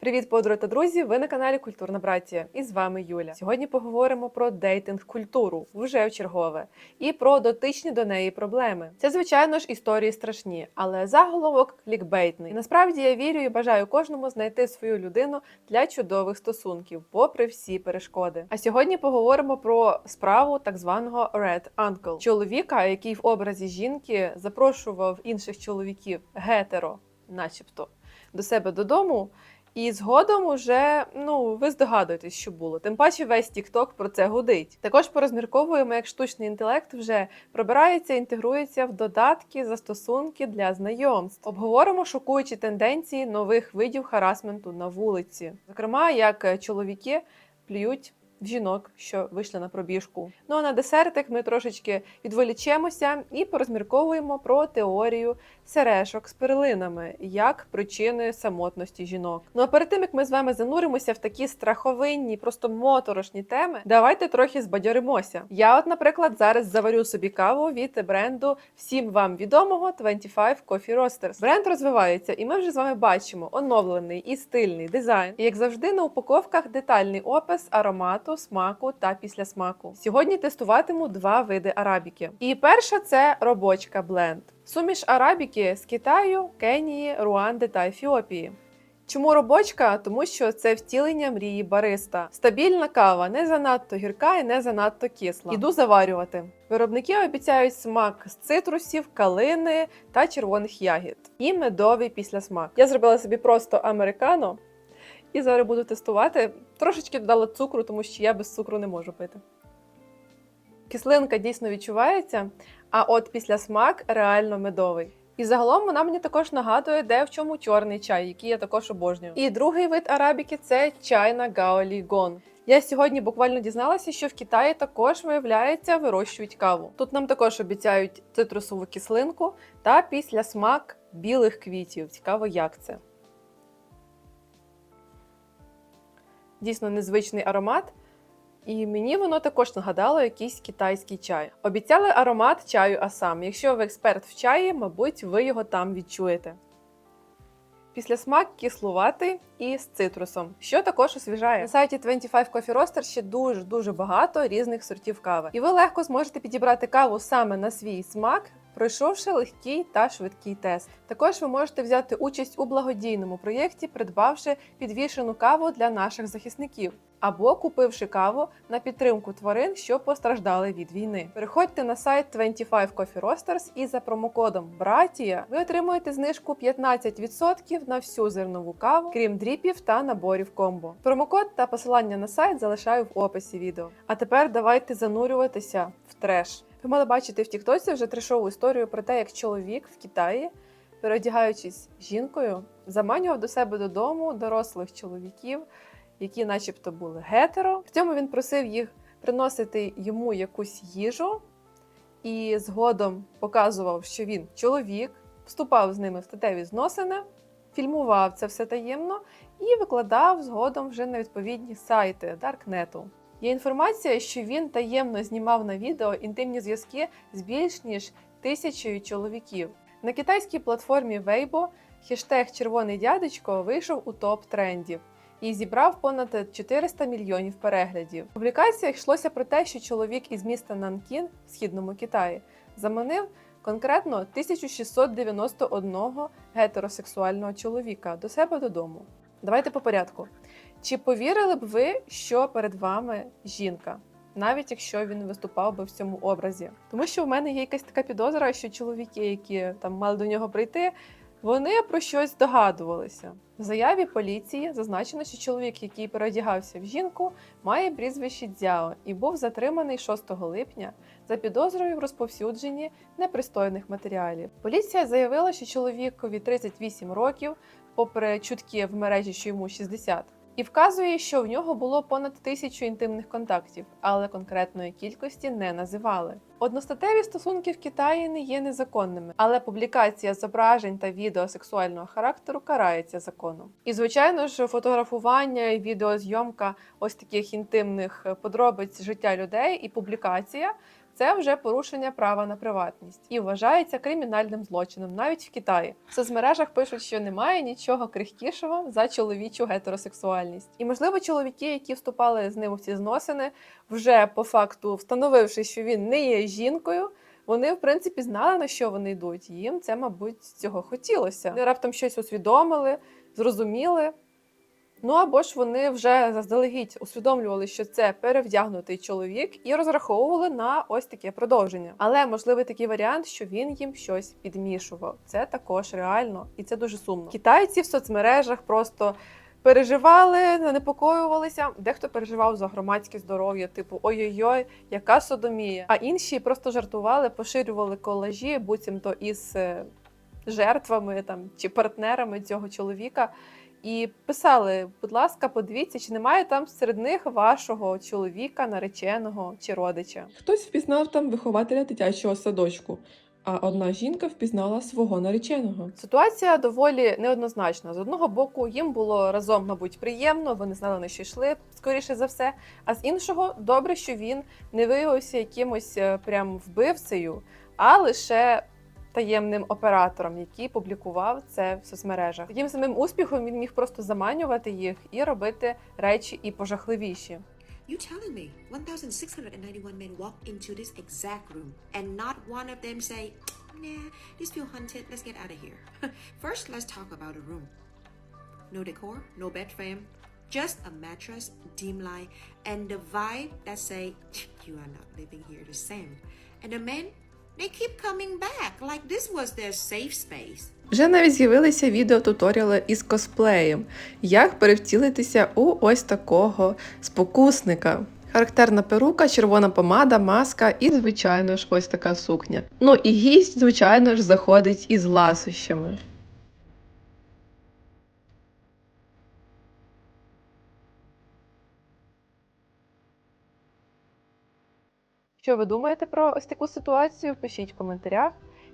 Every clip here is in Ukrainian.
Привіт, подруги та друзі! Ви на каналі Культурна Братія. І з вами Юля. Сьогодні поговоримо про дейтинг-культуру вже в чергове і про дотичні до неї проблеми. Це, звичайно ж, історії страшні, але заголовок клікбейтний. І насправді я вірю і бажаю кожному знайти свою людину для чудових стосунків, попри всі перешкоди. А сьогодні поговоримо про справу так званого Red Uncle. чоловіка, який в образі жінки запрошував інших чоловіків гетеро, начебто, до себе додому. І згодом уже ну ви здогадуєтесь, що було. Тим паче весь TikTok про це гудить. Також порозмірковуємо, як штучний інтелект вже пробирається, інтегрується в додатки, застосунки для знайомств. Обговоримо шокуючі тенденції нових видів харасменту на вулиці, зокрема, як чоловіки плюють жінок, що вийшли на пробіжку. Ну а на десертик ми трошечки відволічемося і порозмірковуємо про теорію сережок з перлинами як причини самотності жінок. Ну а перед тим як ми з вами зануримося в такі страховинні, просто моторошні теми, давайте трохи збадьоримося. Я, от, наприклад, зараз заварю собі каву від бренду всім вам відомого 25 Coffee Roasters. Бренд розвивається, і ми вже з вами бачимо оновлений і стильний дизайн. І як завжди, на упаковках детальний опис аромату, смаку та післясмаку. Сьогодні тестуватиму два види арабіки. І перша це робочка бленд. Суміш арабіки з Китаю, Кенії, Руанди та Ефіопії. Чому робочка? Тому що це втілення мрії бариста. Стабільна кава, не занадто гірка і не занадто кисла. Іду заварювати. Виробники обіцяють смак з цитрусів, калини та червоних ягід. І медовий післясмак. Я зробила собі просто американо. І зараз буду тестувати. Трошечки додала цукру, тому що я без цукру не можу пити. Кислинка дійсно відчувається, а от після смак реально медовий. І загалом вона мені також нагадує, де в чому чорний чай, який я також обожнюю. І другий вид арабіки це чайна гаолі гон. Я сьогодні буквально дізналася, що в Китаї також виявляється вирощують каву. Тут нам також обіцяють цитрусову кислинку та після смак білих квітів. Цікаво, як це. Дійсно незвичний аромат. І мені воно також нагадало якийсь китайський чай. Обіцяли аромат чаю Асам. Якщо ви експерт в чаї, мабуть, ви його там відчуєте. Після смак кислуватий і з цитрусом, що також освіжає. На сайті 25 Coffee Roaster ще дуже дуже багато різних сортів кави. І ви легко зможете підібрати каву саме на свій смак, пройшовши легкий та швидкий тест. Також ви можете взяти участь у благодійному проєкті, придбавши підвішену каву для наших захисників. Або купивши каву на підтримку тварин, що постраждали від війни. Переходьте на сайт 25 Coffee Roasters і за промокодом Братія ви отримуєте знижку 15% на всю зернову каву, крім дріпів та наборів комбо. Промокод та посилання на сайт залишаю в описі відео. А тепер давайте занурюватися в треш. Ви мали бачити в Тіктоці вже трешову історію про те, як чоловік в Китаї, переодягаючись жінкою, заманював до себе додому дорослих чоловіків які, начебто, були гетеро. В цьому він просив їх приносити йому якусь їжу, і згодом показував, що він чоловік, вступав з ними в статеві зносини, фільмував це все таємно і викладав згодом вже на відповідні сайти Даркнету. Є інформація, що він таємно знімав на відео інтимні зв'язки з більш ніж тисячею чоловіків. На китайській платформі Weibo хештег Червоний дядечко вийшов у топ трендів і зібрав понад 400 мільйонів переглядів. В публікаціях йшлося про те, що чоловік із міста Нанкін в східному Китаї заманив конкретно 1691 гетеросексуального чоловіка до себе додому. Давайте по порядку. Чи повірили б ви, що перед вами жінка? Навіть якщо він виступав би в цьому образі, тому що в мене є якась така підозра, що чоловіки, які там мали до нього прийти, вони про щось здогадувалися. В заяві поліції зазначено, що чоловік, який переодягався в жінку, має прізвище Дзяо і був затриманий 6 липня за підозрою в розповсюдженні непристойних матеріалів. Поліція заявила, що чоловікові 38 років, попри чутки в мережі, що йому 60, і вказує, що в нього було понад тисячу інтимних контактів, але конкретної кількості не називали. Одностатеві стосунки в Китаї не є незаконними, але публікація зображень та відео сексуального характеру карається законом. І звичайно ж, фотографування і відеозйомка ось таких інтимних подробиць життя людей і публікація. Це вже порушення права на приватність і вважається кримінальним злочином навіть в Китаї. В соцмережах пишуть, що немає нічого крихкішого за чоловічу гетеросексуальність. І можливо, чоловіки, які вступали з ним у ці зносини, вже по факту встановивши, що він не є жінкою. Вони, в принципі, знали, на що вони йдуть. Їм це, мабуть, цього хотілося. Вони раптом щось усвідомили, зрозуміли. Ну або ж вони вже заздалегідь усвідомлювали, що це перевдягнутий чоловік, і розраховували на ось таке продовження. Але можливий такий варіант, що він їм щось підмішував. Це також реально, і це дуже сумно. Китайці в соцмережах просто. Переживали, занепокоювалися. Дехто переживав за громадське здоров'я, типу ой-ой-ой, яка содомія. А інші просто жартували, поширювали колажі, буцімто із е, жертвами там чи партнерами цього чоловіка. І писали, будь ласка, подивіться, чи немає там серед них вашого чоловіка, нареченого чи родича. Хтось впізнав там вихователя дитячого садочку, а одна жінка впізнала свого нареченого. Ситуація доволі неоднозначна. З одного боку, їм було разом, мабуть, приємно, вони знали на що йшли, скоріше за все. А з іншого, добре, що він не виявився якимось е, прям вбивцею, а лише таємним оператором, який публікував це в соцмережах. Таким самим успіхом він міг просто заманювати їх і робити речі і пожахливіші. You telling me 1,691 men walked into this exact room and not one of them say, nah, this feel haunted, let's get out of here. First, let's talk about a room. No decor, no bed frame, just a mattress, dim light, and the vibe that say, you are not living here the same. And the men, they keep coming back like this was their safe space. Вже навіть з'явилися відеотуторіали із косплеєм, як перевтілитися у ось такого спокусника. Характерна перука, червона помада, маска і, звичайно ж, ось така сукня. Ну і гість, звичайно ж, заходить із ласощами. Що ви думаєте про ось таку ситуацію? Пишіть в коментарях.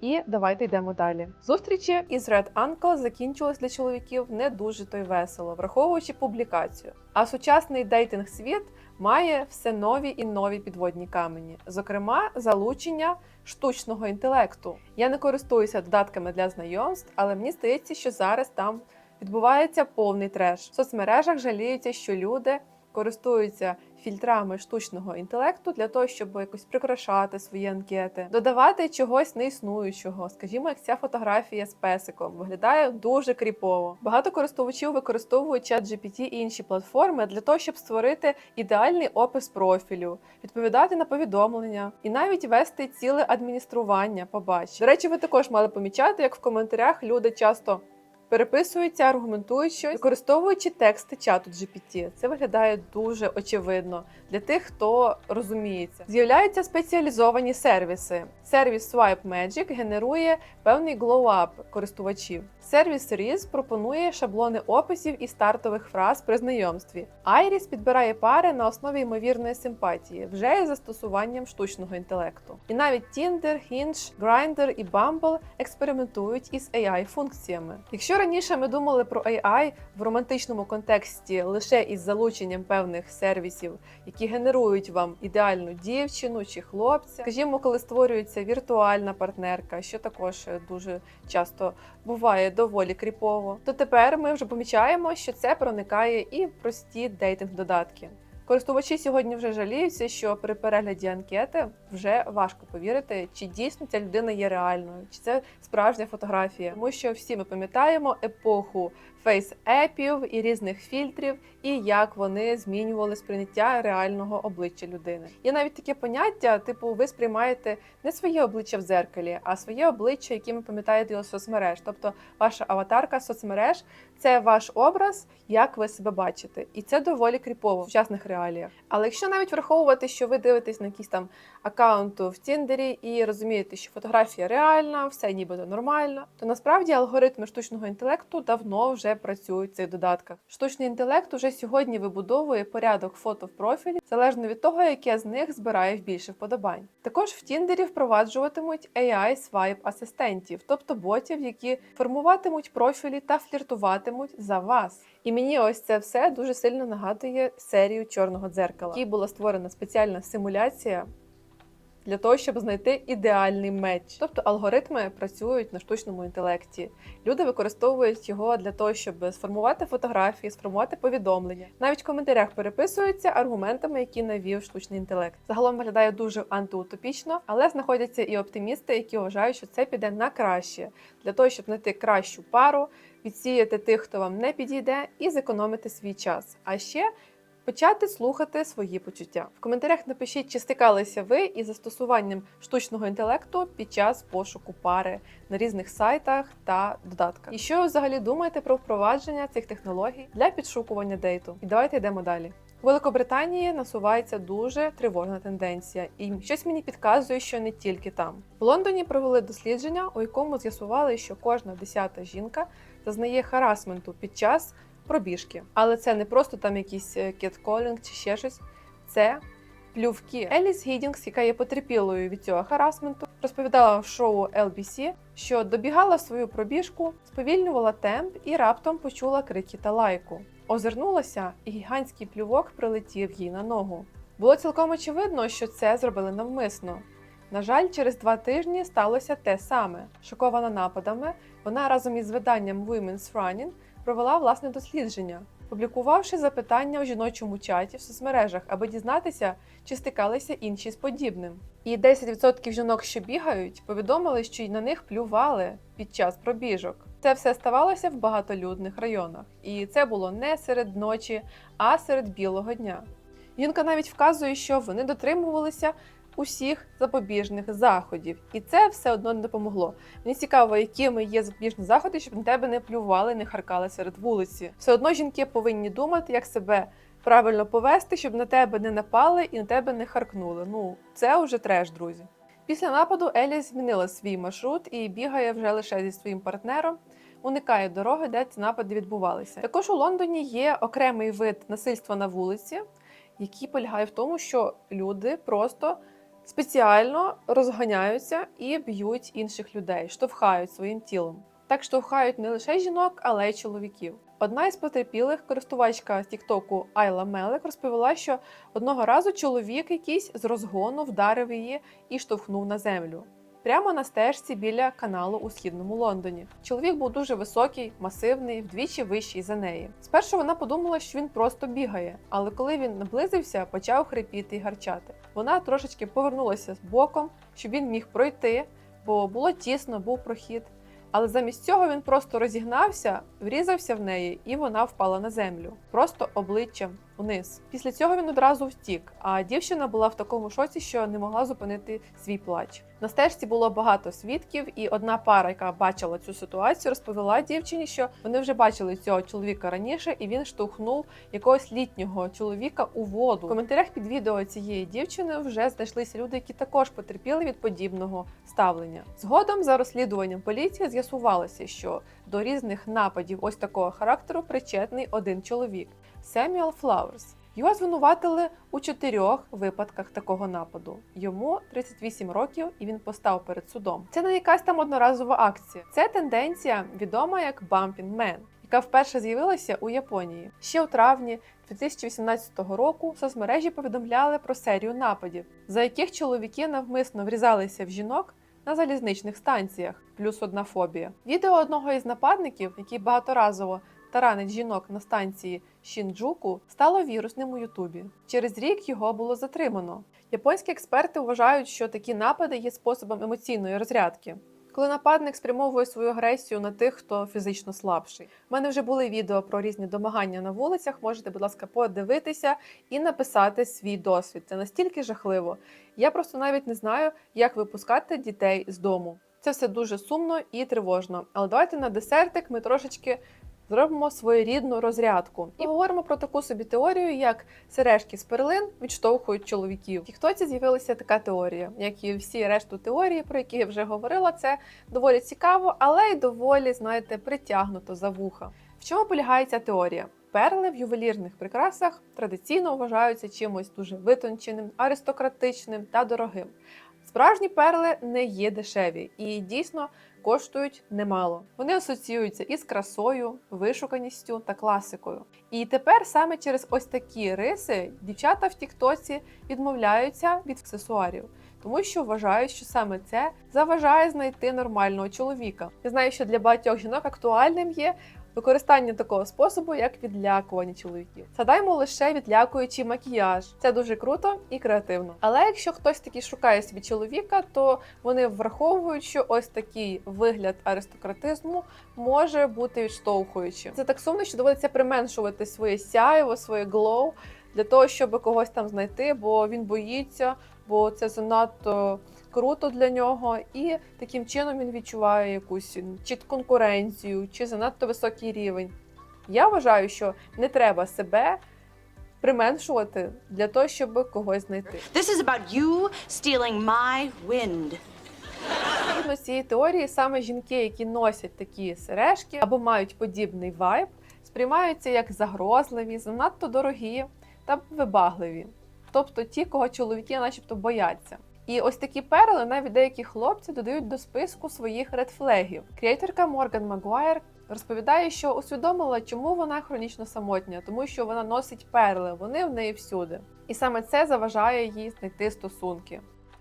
І давайте йдемо далі. Зустрічі із Red Uncle закінчились для чоловіків не дуже то й весело, враховуючи публікацію. А сучасний дейтинг світ має все нові і нові підводні камені, зокрема, залучення штучного інтелекту. Я не користуюся додатками для знайомств, але мені здається, що зараз там відбувається повний треш. В соцмережах жаліються, що люди користуються фільтрами штучного інтелекту для того, щоб якось прикрашати свої анкети, додавати чогось неіснуючого. Скажімо, як ця фотографія з песиком виглядає дуже кріпово. Багато користувачів використовують ChatGPT і інші платформи для того, щоб створити ідеальний опис профілю, відповідати на повідомлення і навіть вести ціле адміністрування. Побач. До речі, ви також мали помічати, як в коментарях люди часто переписуються, аргументують щось, використовуючи тексти чату GPT. Це виглядає дуже очевидно для тих, хто розуміється. З'являються спеціалізовані сервіси. Сервіс Swipe Magic генерує певний glow-up користувачів. Сервіс Riz пропонує шаблони описів і стартових фраз при знайомстві. Iris підбирає пари на основі ймовірної симпатії, вже із застосуванням штучного інтелекту. І навіть Tinder, Hinge, Grindr і Bumble експериментують із AI-функціями. Якщо раніше ми думали про AI в романтичному контексті лише із залученням певних сервісів, які генерують вам ідеальну дівчину чи хлопця, скажімо, коли створюється віртуальна партнерка, що також е, дуже часто буває доволі кріпово, то тепер ми вже помічаємо, що це проникає і в прості дейтинг-додатки. Користувачі сьогодні вже жаліються, що при перегляді анкети вже важко повірити, чи дійсно ця людина є реальною, чи це справжня фотографія. Тому що всі ми пам'ятаємо епоху фейс-епів і різних фільтрів, і як вони змінювали сприйняття реального обличчя людини. Є навіть таке поняття, типу, ви сприймаєте не своє обличчя в дзеркалі, а своє обличчя, яке ви пам'ятаєте його соцмереж. Тобто ваша аватарка соцмереж це ваш образ, як ви себе бачите, і це доволі кріпово в сучасних реаліях. Але якщо навіть враховувати, що ви дивитесь на якийсь там аккаунт в Тіндері і розумієте, що фотографія реальна, все нібито нормально, то насправді алгоритми штучного інтелекту давно вже працюють в цих додатках. Штучний інтелект уже сьогодні вибудовує порядок фото в профілі залежно від того, яке з них збирає більше вподобань. Також в Тіндері впроваджуватимуть AI свайп асистентів, тобто ботів, які формуватимуть профілі та фліртуватимуть за вас. І мені ось це все дуже сильно нагадує серію чорного дзеркала, якій була створена спеціальна симуляція для того, щоб знайти ідеальний меч. Тобто алгоритми працюють на штучному інтелекті. Люди використовують його для того, щоб сформувати фотографії, сформувати повідомлення. Навіть в коментарях переписуються аргументами, які навів штучний інтелект. Загалом виглядає дуже антиутопічно, але знаходяться і оптимісти, які вважають, що це піде на краще для того, щоб знайти кращу пару, відсіяти тих, хто вам не підійде, і зекономити свій час. А ще почати слухати свої почуття. В коментарях напишіть, чи стикалися ви із застосуванням штучного інтелекту під час пошуку пари на різних сайтах та додатках. І що ви взагалі думаєте про впровадження цих технологій для підшукування дейту? І давайте йдемо далі. У Великобританії насувається дуже тривожна тенденція, і щось мені підказує, що не тільки там. В Лондоні провели дослідження, у якому з'ясували, що кожна десята жінка зазнає харасменту під час пробіжки. Але це не просто там якийсь кетколінг чи ще щось. Це плювки. Еліс Гідінгс, яка є потерпілою від цього харасменту, розповідала в шоу LBC, що добігала свою пробіжку, сповільнювала темп і раптом почула крики та лайку. Озирнулася, і гігантський плювок прилетів їй на ногу. Було цілком очевидно, що це зробили навмисно. На жаль, через два тижні сталося те саме. Шокована нападами, вона разом із виданням Women's Running провела власне дослідження, публікувавши запитання у жіночому чаті в соцмережах, аби дізнатися, чи стикалися інші з подібним. І 10% жінок, що бігають, повідомили, що й на них плювали під час пробіжок. Це все ставалося в багатолюдних районах, і це було не серед ночі, а серед білого дня. Жінка навіть вказує, що вони дотримувалися усіх запобіжних заходів, і це все одно не допомогло. Мені цікаво, якими є запобіжні заходи, щоб на тебе не плювали, не харкали серед вулиці. Все одно жінки повинні думати, як себе правильно повести, щоб на тебе не напали і на тебе не харкнули. Ну це вже треш, друзі. Після нападу Еліс змінила свій маршрут і бігає вже лише зі своїм партнером. Уникає дороги, де ці напади відбувалися. Також у Лондоні є окремий вид насильства на вулиці, який полягає в тому, що люди просто спеціально розганяються і б'ють інших людей, штовхають своїм тілом. Так штовхають не лише жінок, але й чоловіків. Одна із потерпілих, користувачка Тіктоку Айла Мелек, розповіла, що одного разу чоловік якийсь з розгону вдарив її і штовхнув на землю. Прямо на стежці біля каналу у східному Лондоні. Чоловік був дуже високий, масивний, вдвічі вищий за неї. Спершу вона подумала, що він просто бігає, але коли він наблизився, почав хрипіти і гарчати. Вона трошечки повернулася з боком, щоб він міг пройти, бо було тісно, був прохід. Але замість цього він просто розігнався, врізався в неї, і вона впала на землю, просто обличчям униз. Після цього він одразу втік. А дівчина була в такому шоці, що не могла зупинити свій плач. На стежці було багато свідків, і одна пара, яка бачила цю ситуацію, розповіла дівчині, що вони вже бачили цього чоловіка раніше, і він штовхнув якогось літнього чоловіка у воду. В коментарях під відео цієї дівчини вже знайшлися люди, які також потерпіли від подібного ставлення. Згодом за розслідуванням поліції з'ясувалося, що до різних нападів ось такого характеру причетний один чоловік Семюел Флауерс. Його звинуватили у чотирьох випадках такого нападу. Йому 38 років, і він постав перед судом. Це не якась там одноразова акція. Це тенденція, відома як Bumping Man, яка вперше з'явилася у Японії. Ще у травні 2018 року соцмережі повідомляли про серію нападів, за яких чоловіки навмисно врізалися в жінок на залізничних станціях, плюс одна фобія. Відео одного із нападників, який багаторазово таранить жінок на станції Шінджуку, стало вірусним у Ютубі. Через рік його було затримано. Японські експерти вважають, що такі напади є способом емоційної розрядки. Коли нападник спрямовує свою агресію на тих, хто фізично слабший. У мене вже були відео про різні домагання на вулицях. Можете, будь ласка, подивитися і написати свій досвід. Це настільки жахливо. Я просто навіть не знаю, як випускати дітей з дому. Це все дуже сумно і тривожно. Але давайте на десертик ми трошечки зробимо своєрідну розрядку і говоримо про таку собі теорію, як сережки з перлин відштовхують чоловіків. В Тіктоці з'явилася така теорія, як і всі решту теорії, про які я вже говорила. Це доволі цікаво, але й доволі, знаєте, притягнуто за вуха. В чому полягає ця теорія? Перли в ювелірних прикрасах традиційно вважаються чимось дуже витонченим, аристократичним та дорогим. Справжні перли не є дешеві і дійсно коштують немало. Вони асоціюються із красою, вишуканістю та класикою. І тепер саме через ось такі риси дівчата в Тіктоці відмовляються від аксесуарів, тому що вважають, що саме це заважає знайти нормального чоловіка. Я знаю, що для багатьох жінок актуальним є використання такого способу, як відлякування чоловіків. Згадаймо лише відлякуючий макіяж. Це дуже круто і креативно. Але якщо хтось таки шукає собі чоловіка, то вони враховують, що ось такий вигляд аристократизму може бути відштовхуючим. Це так сумно, що доводиться применшувати своє сяйво, своє глоу для того, щоб когось там знайти, бо він боїться, бо це занадто круто для нього, і таким чином він відчуває якусь чи конкуренцію, чи занадто високий рівень. Я вважаю, що не треба себе применшувати для того, щоб когось знайти. This is about you stealing my wind. Згідно з цієї теорії, саме жінки, які носять такі сережки або мають подібний вайб, сприймаються як загрозливі, занадто дорогі та вибагливі. Тобто ті, кого чоловіки начебто бояться. І ось такі перли навіть деякі хлопці додають до списку своїх редфлегів. Креаторка Морган Магуайр розповідає, що усвідомила, чому вона хронічно самотня, тому що вона носить перли, вони в неї всюди. І саме це заважає їй знайти стосунки.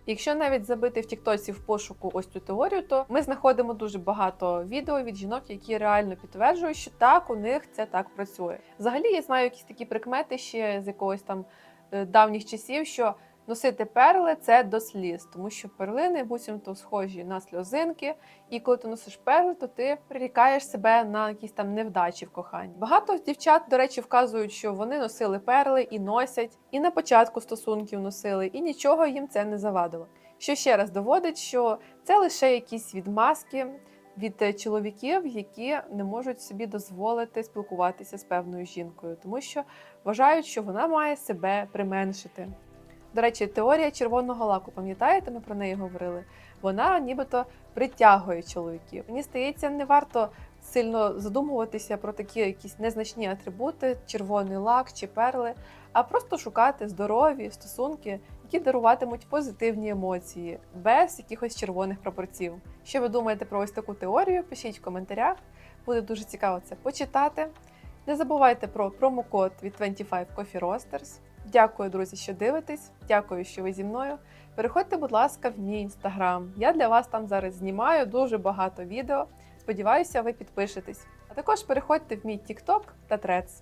Якщо навіть забити в Тіктоці в пошуку ось цю теорію, то ми знаходимо дуже багато відео від жінок, які реально підтверджують, що так у них це так працює. Взагалі, я знаю якісь такі прикмети ще з якогось там е, давніх часів, що носити перли це до сліз, тому що перлини буцімто схожі на сльозинки, і коли ти носиш перли, то ти прирікаєш себе на якісь там невдачі в коханні. Багато дівчат, до речі, вказують, що вони носили перли і носять, і на початку стосунків носили, і нічого їм це не завадило. Що ще раз доводить, що це лише якісь відмазки від чоловіків, які не можуть собі дозволити спілкуватися з певною жінкою, тому що вважають, що вона має себе применшити. До речі, теорія червоного лаку, пам'ятаєте, ми про неї говорили? Вона нібито притягує чоловіків. Мені здається, не варто сильно задумуватися про такі якісь незначні атрибути, червоний лак чи перли, а просто шукати здорові стосунки, які даруватимуть позитивні емоції, без якихось червоних прапорців. Що ви думаєте про ось таку теорію? Пишіть в коментарях. Буде дуже цікаво це почитати. Не забувайте про промокод від 25 Coffee Roasters. Дякую, друзі, що дивитесь. Дякую, що ви зі мною. Переходьте, будь ласка, в мій інстаграм. Я для вас там зараз знімаю дуже багато відео. Сподіваюся, ви підпишетесь. А також переходьте в мій TikTok та Threads.